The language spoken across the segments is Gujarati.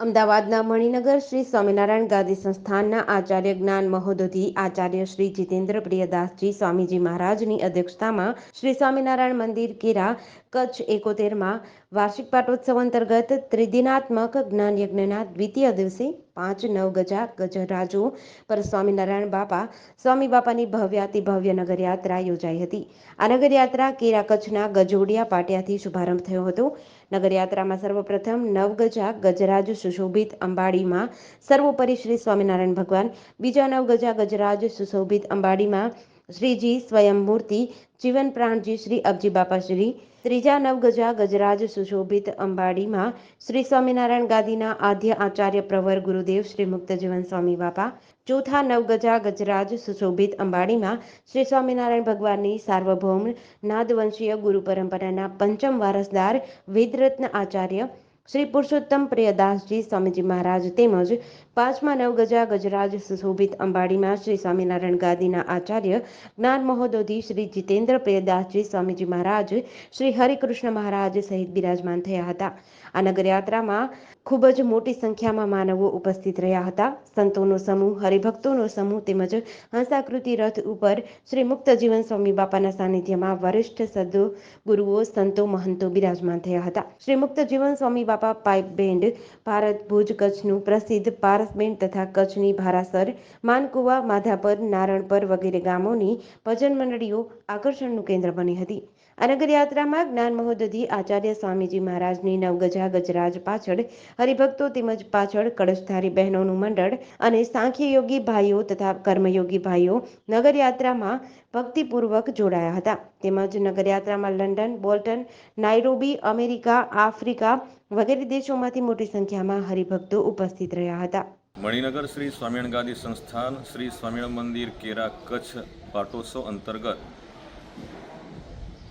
અમદાવાદના મણિનગર શ્રી સ્વામિનારાયણ ગાદી સંસ્થાનના આચાર્ય જ્ઞાન મહોદધિ, આચાર્ય શ્રી જીતેન્દ્ર પ્રિયદાસજી સ્વામીજી મહારાજની અધ્યક્ષતામાં શ્રી સ્વામિનારાયણ મંદિર કેરા, કચ્છ એકોતેરમાં વાર્ષિક પાટોત્સવ અંતર્ગત ત્રિદિનાત્મક જ્ઞાન યજ્ઞના દ્વિતીય દિવસે પાંચ નવ ગજા ગજરાજો પર સ્વામિનારાયણ બાપા સ્વામી બાપાની ભવ્યાતિ ભવ્ય નગરયાત્રા યોજાઈ હતી. આ નગરયાત્રા કેરા કચ્છના ગજોડિયા પાટિયાથી શુભારંભ થયો હતો. નગરયાત્રામાં સર્વપ્રથમ નવગજા ગજરાજ સુશોભિત અંબાડીમાં સર્વોપરી શ્રી સ્વામિનારાયણ ભગવાન, બીજા નવગજા ગજરાજ સુશોભિત અંબાડીમાં શ્રીજી સ્વયં મૂર્તિ જીવન પ્રાણજી શ્રી અબજી બાપા શ્રી ત્રીજા નવગજા ગજરાજ સુશોભિત અંબાડીમાં શ્રી સ્વામિનારાયણ ગાદીના આદ્ય આચાર્ય પ્રવર ગુરુદેવ શ્રી મુક્તજીવન સ્વામી બાપા, ચોથા નવગજા ગજરાજ સુશોભિત અંબાડીમાં શ્રી સ્વામિનારાયણ ભગવાનની સાર્વભૌમ નાદવંશીય ગુરુ પરંપરાના પંચમ વારસદાર વેદરત્ન આચાર્ય શ્રી પુરુષોત્તમ પ્રિયદાસજી સ્વામીજી મહારાજ તેમજ પાંચમા નવગજા ગજરાજ સુશોભિત અંબાડીમાં શ્રી સ્વામિનારાયણ ગાદીના આચાર્ય જ્ઞાન મહોદધિ શ્રી જીતેન્દ્ર પ્રિયદાસજી સ્વામીજી મહારાજ શ્રી હરિકૃષ્ણ મહારાજ સહિત બિરાજમાન થયા હતા. આ નગરયાત્રામાં ખૂબ જ મોટી સંખ્યામાં માનવો ઉપસ્થિત રહ્યા હતા. સંતોનો સમૂહ, હરિભક્તોનો સમૂહ તેમજ હંસાકૃતિ રથ ઉપર શ્રી મુક્ત જીવન સ્વામી બાપાના સાનિધ્યમાં વરિષ્ઠ સદો ગુરુઓ, સંતો, મહંતો બિરાજમાન થયા હતા. શ્રી મુક્ત જીવન સ્વામી બાપા પાઇપ બેન્ડ, ભારત ભુજ કચ્છનું પ્રસિદ્ધ પારસ બેન્ડ તથા કચ્છની ભારાસર, માનકુવા, માધાપર, નારણપર વગેરે ગામોની ભજન મંડળીઓ આકર્ષણનું કેન્દ્ર બની હતી. આ નગરયાત્રામાં જ્ઞાન મહોદધિ આચાર્ય સ્વામીજી મહારાજની નવગજા ગજરાજ પાછળ હરિભક્તો તેમજ પાછળ કળશધારી બહેનોનું મંડળ અને સાંખ્યયોગી ભાઈઓ તથા કર્મયોગી ભાઈઓ નગરયાત્રામાં ભક્તિપૂર્વક જોડાયા હતા. તેમજ નગરયાત્રામાં London, Bolton Nairobi America, Africa વગેરે દેશોમાંથી મોટી સંખ્યામાં હરિભક્તો ઉપસ્થિત રહ્યા હતા. મણિનગર શ્રી સ્વામિનારાયણ ગાદી સંસ્થાન શ્રી સ્વામિનારાયણ મંદિર કેરા કચ્છ પાટોત્સવ અંતર્ગત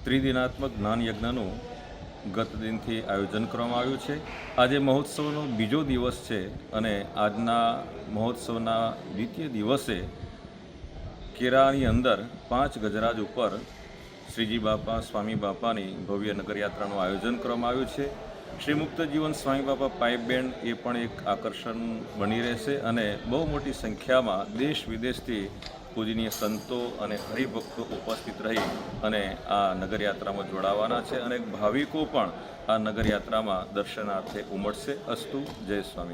ત્રિદિનાત્મક જ્ઞાન યજ્ઞનું ગત દિનથી આયોજન કરવામાં આવ્યું છે. આજે મહોત્સવનો બીજો દિવસ છે અને આજના મહોત્સવના દ્વિતીય દિવસે કેરાની અંદર પાંચ ગજરાજ ઉપર શ્રીજી બાપા, સ્વામી બાપાની ભવ્ય નગરયાત્રાનું આયોજન કરવામાં આવ્યું છે. શ્રી મુક્ત જીવન સ્વામી બાપા પાઇપ બેન્ડ એ પણ એક આકર્ષણ બની રહેશે અને બહુ મોટી સંખ્યામાં દેશ વિદેશથી પૂજનીય સંતો અને હરિભક્તો ઉપસ્થિત રહી અને આ નગરયાત્રામાં જોડાવાના છે અને ભાવિકો પણ આ નગરયાત્રામાં દર્શનાર્થે ઉમટશે. અસ્તુ, જય સ્વામી.